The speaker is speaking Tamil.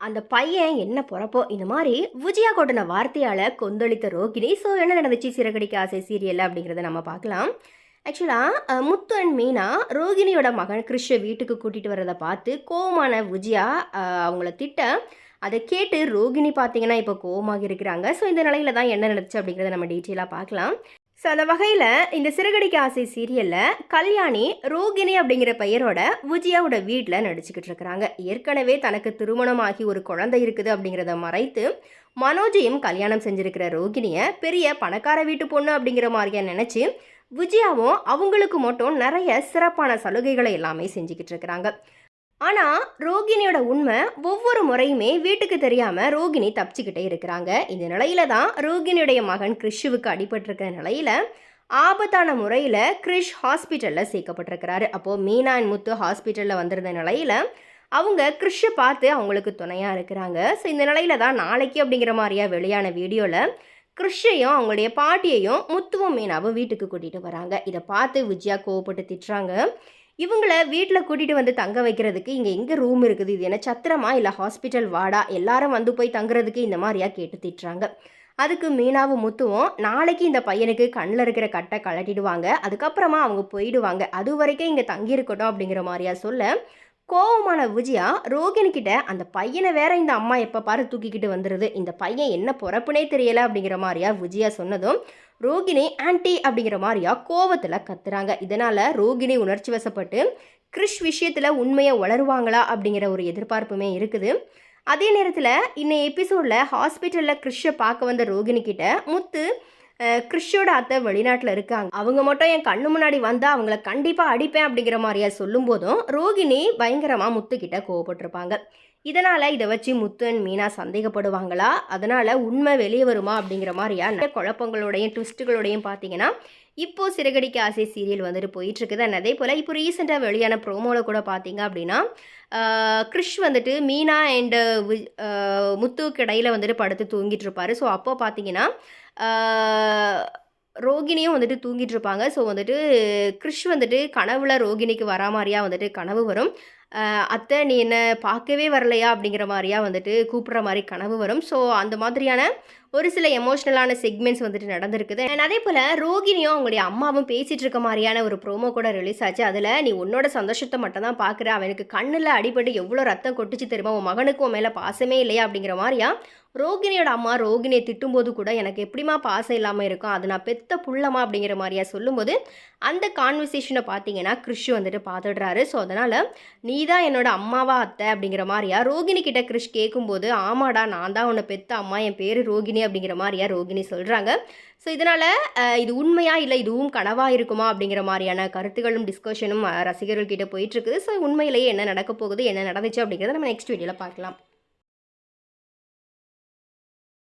அந்த பையன் என்ன பிறப்போ இந்த மாதிரி விஜயா கொட்டின வார்த்தையால் கொந்தளித்த ரோகிணி ஸோ என்ன நடந்துச்சு? சிறகடிக்க ஆசை சீரியல் அப்படிங்கிறத நம்ம பார்க்கலாம். ஆக்சுவலாக முத்து அண்ட் மீனா ரோகிணியோட மகன் கிறிஷை வீட்டுக்கு கூட்டிகிட்டு வரதை பார்த்து கோவமான விஜயா அவங்கள திட்ட அதை கேட்டு ரோகிணி பார்த்தீங்கன்னா இப்போ கோவமாக இருக்கிறாங்க. ஸோ இந்த நிலையில தான் என்ன நடந்துச்சு அப்படிங்கிறத நம்ம டீட்டெயிலாக பார்க்கலாம். ஸோ அந்த வகையில் இந்த சிறுகடிக்க ஆசை சீரியலில் கல்யாணி ரோகிணி அப்படிங்கிற பெயரோட விஜயாவோட வீட்டில் நடிச்சுக்கிட்டு இருக்கிறாங்க. ஏற்கனவே தனக்கு திருமணமாகி ஒரு குழந்தை இருக்குது அப்படிங்கிறத மறைத்து மனோஜையும் கல்யாணம் செஞ்சுருக்கிற ரோகிணியை பெரிய பணக்கார வீட்டு பொண்ணு அப்படிங்கிற மாதிரியா நினச்சி விஜயாவும் அவங்களுக்கு மட்டும் நிறைய சிறப்பான சலுகைகளை எல்லாமே செஞ்சுக்கிட்டு இருக்கிறாங்க. ஆனால் ரோகிணியோட உண்மை ஒவ்வொரு முறையுமே வீட்டுக்கு தெரியாமல் ரோகிணி தப்பிச்சுக்கிட்டே இருக்கிறாங்க. இந்த நிலையில தான் ரோகிணியுடைய மகன் கிறிஷுவுக்கு அடிபட்டிருக்கிற நிலையில் ஆபத்தான முறையில் கிறிஷ் ஹாஸ்பிட்டலில் சேர்க்கப்பட்டிருக்கிறாரு. அப்போது மீனா அண்ட் முத்து ஹாஸ்பிட்டலில் வந்திருந்த நிலையில அவங்க கிறிஷை பார்த்து அவங்களுக்கு துணையாக இருக்கிறாங்க. ஸோ இந்த நிலையில தான் நாளைக்கு அப்படிங்கிற மாதிரியா வெளியான வீடியோவில் கிறிஷையும் அவங்களுடைய பாட்டியையும் முத்துவும் மீனாவும் வீட்டுக்கு கூட்டிகிட்டு வராங்க. இதை பார்த்து விஜயா கோவப்பட்டு திட்டுறாங்க. இவங்கள வீட்டில் கூட்டிகிட்டு வந்து தங்க வைக்கிறதுக்கு இங்கே எங்கே ரூம் இருக்குது? இது என்ன சத்திரமா? இல்லை ஹாஸ்பிட்டல் வாடா? எல்லாரும் வந்து போய் தங்குறதுக்கு இந்த மாதிரியா கேட்டு திட்டுறாங்க. அதுக்கு மீனாவும் முத்துவும் நாளைக்கு இந்த பையனுக்கு கண்ணில் இருக்கிற கட்டை கழட்டிடுவாங்க. அதுக்கப்புறமா அவங்க போயிடுவாங்க. அது வரைக்கும் இங்கே தங்கியிருக்கட்டும் அப்படிங்கிற மாதிரியா சொல்ல கோவமான விஜயா ரோகிணிக்கிட்ட அந்த பையனை வேற இந்த அம்மா எப்போ பாரு தூக்கிக்கிட்டு வந்துடுது இந்த பையன் என்ன பொறப்புனே தெரியல அப்படிங்கிற மாதிரியா விஜயா சொன்னதும் ரோகிணி ஆன்ட்டி அப்படிங்கிற மாதிரியா கோவத்தில் கத்துறாங்க. இதனால ரோகிணி உணர்ச்சி வசப்பட்டு கிறிஷ் விஷயத்தில் உண்மையை வளருவாங்களா அப்படிங்கிற ஒரு எதிர்பார்ப்புமே இருக்குது. அதே நேரத்தில் இன்னைய எபிசோடில் ஹாஸ்பிட்டலில் கிறிஷை பார்க்க வந்த ரோகிணி கிட்ட முத்து கிறிஷோட அத்தை வெளிநாட்டில் இருக்காங்க. அவங்க மட்டும் என் கண்ணு முன்னாடி வந்தால் அவங்கள கண்டிப்பாக அடிப்பேன் அப்படிங்கிற மாதிரியா சொல்லும்போதும் ரோகிணி பயங்கரமாக முத்துக்கிட்ட கோவப்பட்டிருப்பாங்க. இதனால் இதை வச்சு முத்து மீனா சந்தேகப்படுவாங்களா? அதனால் உண்மை வெளியே வருமா அப்படிங்கிற மாதிரியா குழப்பங்களோடையும் ட்விஸ்ட்டுகளோடையும் பார்த்தீங்கன்னா இப்போது சிறகடிக்க ஆசை சீரியல் வந்துட்டு போயிட்டுருக்குது. அண்ட் அதே போல் இப்போ ரீசெண்டாக வெளியான ப்ரோமோவில் கூட பார்த்தீங்க அப்படின்னா கிறிஷ் வந்துட்டு மீனா அண்டு முத்துவுக்கு இடையில் வந்துட்டு படுத்து தூங்கிட்டு இருப்பார் ஸோ அப்போ பார்த்தீங்கன்னா ரோகிணியும் வந்துட்டு தூங்கிட்டு இருப்பாங்க ஸோ வந்துட்டு கிறிஷ் வந்துட்டு கனவுல ரோகிணிக்கு வரா மாதிரியா வந்துட்டு கனவு வரும். அத்தை நீ என்னை பார்க்கவே வரலையா? அப்படிங்கிற மாதிரியா வந்துட்டு கூப்பிட்ற மாதிரி கனவு வரும். ஸோ அந்த மாதிரியான ஒரு சில எமோஷ்னலான செக்மெண்ட்ஸ் வந்துட்டு நடந்திருக்குது. அண்ட் அதே போல் ரோகிணியும் அவங்களுடைய அம்மாவும் பேசிகிட்டு இருக்க மாதிரியான ஒரு ப்ரோமோ கூட ரிலீஸ் ஆச்சு. அதில் நீ உன்னோட சந்தோஷத்தை மட்டும் தான் பார்க்குற. அவனுக்கு கண்ணில் அடிபட்டு எவ்வளோ ரத்தம் கொட்டிச்சு தெரியுமா? உன் மகனுக்கு உன் மேலே பாசமே இல்லையா? அப்படிங்கிற மாதிரியா ரோகிணியோட அம்மா ரோகிணியை திட்டும்போது கூட எனக்கு எப்படிமா பாசம் இல்லாமல் இருக்கும்? அது நான் பெத்த புள்ளமா அப்படிங்கிற மாதிரியா சொல்லும்போது அந்த கான்வர்சேஷனை பார்த்தீங்கன்னா கிறிஷ் வந்துட்டு பார்த்துடுறாரு ஸோ அதனால் நீ தான் என்னோட அம்மாவா அத்தை அப்படிங்கிற மாதிரியா? ரோகிணி கிட்ட கிறிஷ் கேட்கும்போது ஆமாடா நான் தான் உன்னை பெத்த அம்மா என் பேர் ரோகிணி அப்படிங்கிற மாதிரியா ரோகிணி சொல்கிறாங்க ஸோ இதனால் இது உண்மையா இல்லை இதுவும் கனவாக இருக்குமா அப்படிங்கிற மாதிரியான கருத்துகளும் டிஸ்கஷனும் ரசிகர்கள்கிட்ட போயிட்டுருக்குது ஸோ உண்மையிலேயே என்ன நடக்க போகுது என்ன நடந்துச்சு அப்படிங்கிறத நம்ம நெக்ஸ்ட் வீடியோவில் பார்க்கலாம்.